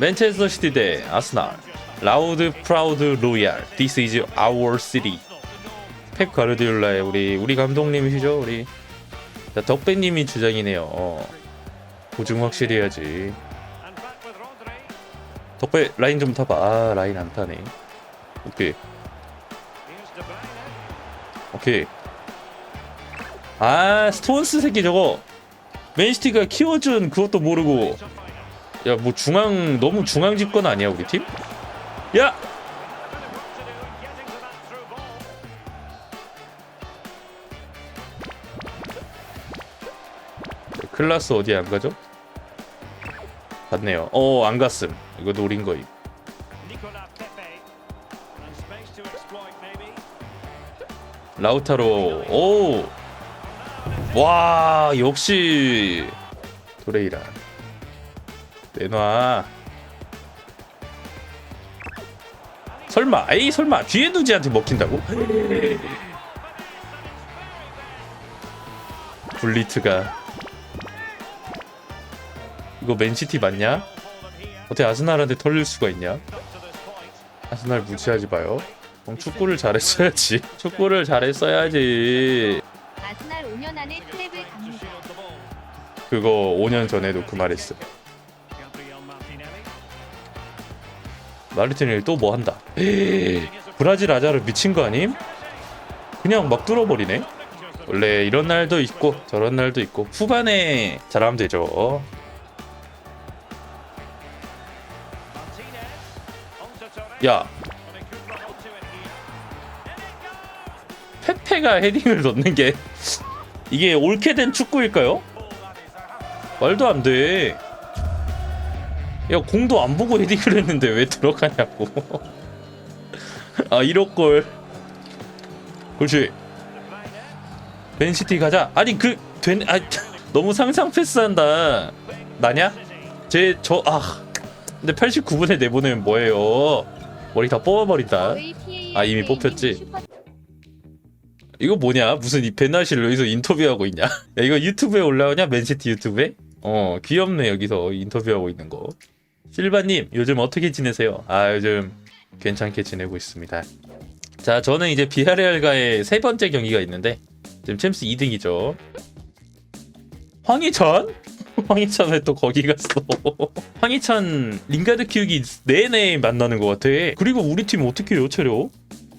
맨체스터 시티 대 아스날 라우드 프라우드 로얄 This is our city. 펩 가르디올라의 우리 우리 감독님이시죠 우리? 자, 덕배님이 주장이네요. 어. 보증 확실히 해야지. 덕배 라인 좀 타봐. 아 라인 안 타네. 오케이. 오케이. 아 스톤스 새끼 저거. 맨시티가 키워준 그것도 모르고 야 뭐 중앙 너무 중앙 집권 아니야 우리 팀? 야! 클라스 어디 안 가죠? 갔네요. 어, 안 갔음. 이거 노린 거임. 라우타로. 오! 와, 역시 도레이라. 내놔. 설마, 에이 설마 뒤에 누지한테 먹힌다고? 블리트가 이거 맨시티 맞냐? 어떻게 아스날한테 털릴 수가 있냐? 아스날 무시하지 마요. 그럼 축구를 잘했어야지. 축구를 잘했어야지. 아스날 5년 안에 트랩을 갑니다. 그거 5년 전에도 그 말했어. 마르티넬 또뭐 한다. 브라질 아자르 미친 거 아님? 그냥 막 뚫어버리네. 원래 이런 날도 있고 저런 날도 있고 후반에 잘하면 되죠. 야 페페가 헤딩을 넣는 게 이게 옳게 된 축구일까요? 말도 안 돼. 야 공도 안 보고 헤딩을 했는데 왜 들어가냐고. 아 이럴 걸. 그렇지. 맨시티 가자. 아니 그된 아 너무 상상 패스한다. 나냐? 제 저 아. 근데 89분에 내보내면 뭐예요? 머리 다 뽑아버린다. 아, 이미 뽑혔지? 이거 뭐냐? 무슨 이 베나실 여기서 인터뷰하고 있냐? 야 이거 유튜브에 올라오냐? 맨시티 유튜브에? 어 귀엽네 여기서 인터뷰하고 있는 거. 실바님 요즘 어떻게 지내세요? 아 요즘 괜찮게 지내고 있습니다. 자 저는 이제 비하레알과의 세 번째 경기가 있는데 지금 챔스 2등이죠. 황희찬? 황희찬 왜 또 거기 갔어? 황희찬 링가드 키우기 내내 만나는 것 같아. 그리고 우리 팀 어떻게 해요, 체력?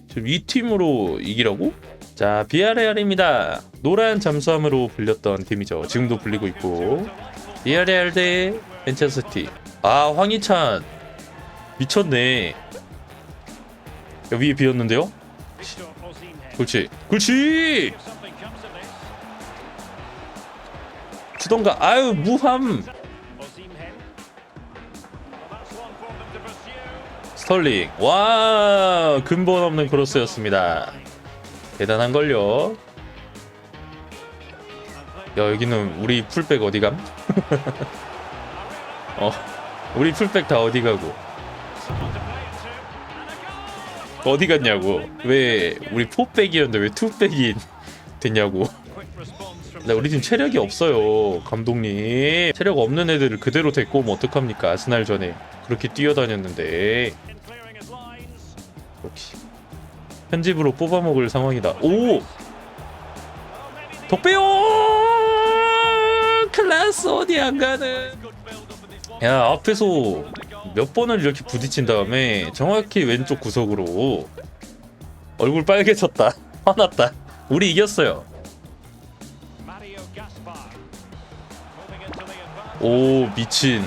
지금 이 팀으로 이기라고? 자, 비아레알입니다. 노란 잠수함으로 불렸던 팀이죠. 지금도 불리고 있고. 비아레알 대 맨체스티. 아, 황희찬 미쳤네. 야, 위에 비었는데요? 그렇지. 그렇지. 주던가. 아유, 무함. 스털링. 와, 근본 없는 크로스였습니다. 대단한 걸요. 야, 여기는 우리 풀백 어디 감? 어, 우리 풀백 다 어디 가고? 어디 갔냐고? 왜 우리 포백이었는데 왜 투백이 됐냐고? 나 우리 팀 체력이 없어요, 감독님. 체력 없는 애들을 그대로 데리고 오면 어떡합니까? 아스날 전에 그렇게 뛰어다녔는데. 역시 편집으로 뽑아먹을 상황이다. 오! 덕배요! 클라스 어디 안 가는? 야 앞에서 몇 번을 이렇게 부딪힌 다음에 정확히 왼쪽 구석으로 얼굴 빨개졌다. 화났다. 우리 이겼어요. 오 미친.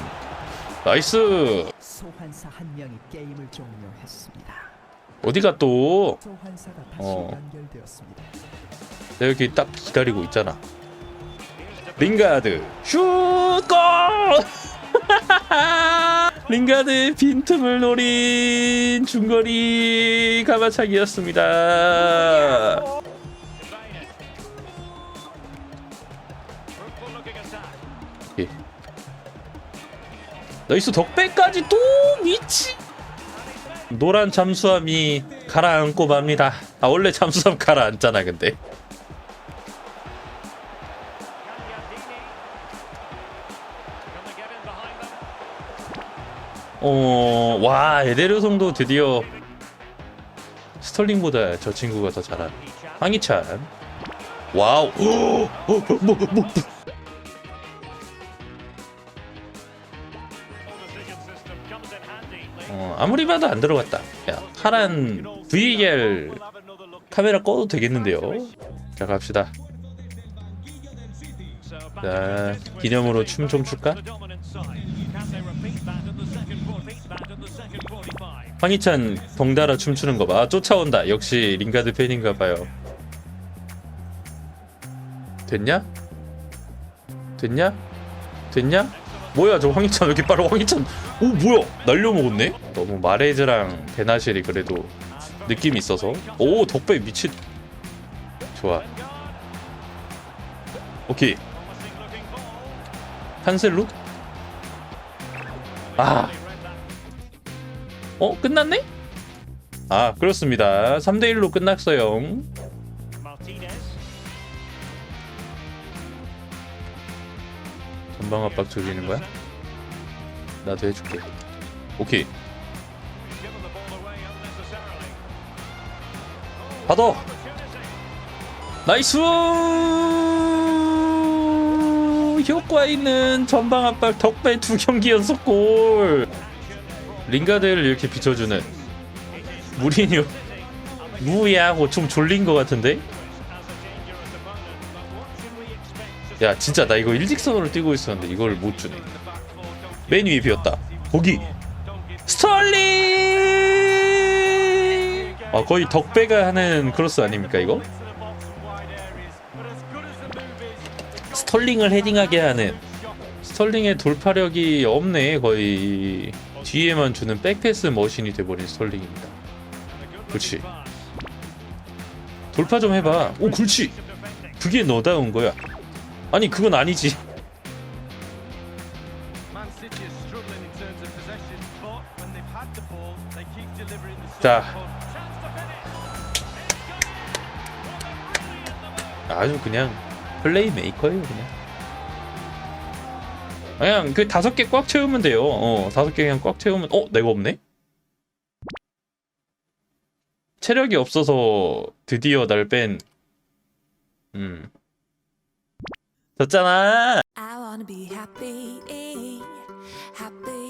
나이스. 소환사 한 명이 게임을 종료했습니다. 어디가 또? 소환사가 다시 어. 연결되었습니다. 내가 여기 딱 기다리고 있잖아. 링가드 슛 골! 링가드의 빈틈을 노린 중거리 가마차기였습니다. 예. 나이스 덕배까지 또 미치. 노란 잠수함이 가라앉고 맙니다. 아 원래 잠수함 가라앉잖아 근데. 어, 와, 에데르송도 드디어 스털링보다 저 친구가 더 잘한. 황희찬. 와우. 어, 뭐, 뭐, 뭐. 어, 아무리 봐도 안 들어갔다. 야, 파란 VAR 카메라 꺼도 되겠는데요. 자, 갑시다. 자, 기념으로 춤 좀 출까? 황희찬 덩달아 춤추는 거 봐. 아, 쫓아온다. 역시 링가드 팬인가 봐요. 됐냐? 됐냐? 됐냐? 뭐야 저 황희찬 왜 이렇게 빠르 황희찬 오 뭐야 날려먹었네? 너무 마레즈랑 베나실이 그래도 느낌이 있어서 오 덕배 미친 좋아 오케이 한셀루? 아 어? 끝났네? 아 그렇습니다 3대1로 끝났어요 전방 압박 조지는 거야? 나도 해줄게 오케이 받아 나이스 효과 있는 전방 압박 덕배 두 경기 연속 골. 링가드를 이렇게 비춰주는 무리뉴. 무야 하고 좀 졸린 것 같은데? 야 진짜 나 이거 일직선으로 뛰고 있었는데 이걸 못 주네. 맨 위에 비었다. 거기. 스털링! 아 거의 덕배가 하는 크로스 아닙니까 이거 스털링을 헤딩하게 하는 스털링의 돌파력이 없네 거의 뒤에만 주는 백패스 머신이 돼버린 스털링입니다 그렇지 돌파 좀 해봐 오 그렇지 그게 너다운 거야 아니 그건 아니지 자. 아주 그냥 플레이 메이커예요 그냥. 그냥 그 다섯 개 꽉 채우면 돼요. 어 다섯 개 그냥 꽉 채우면 어 내가 없네? 체력이 없어서 드디어 날 뺀 음. 졌잖아! I wanna be happy, happy, happy.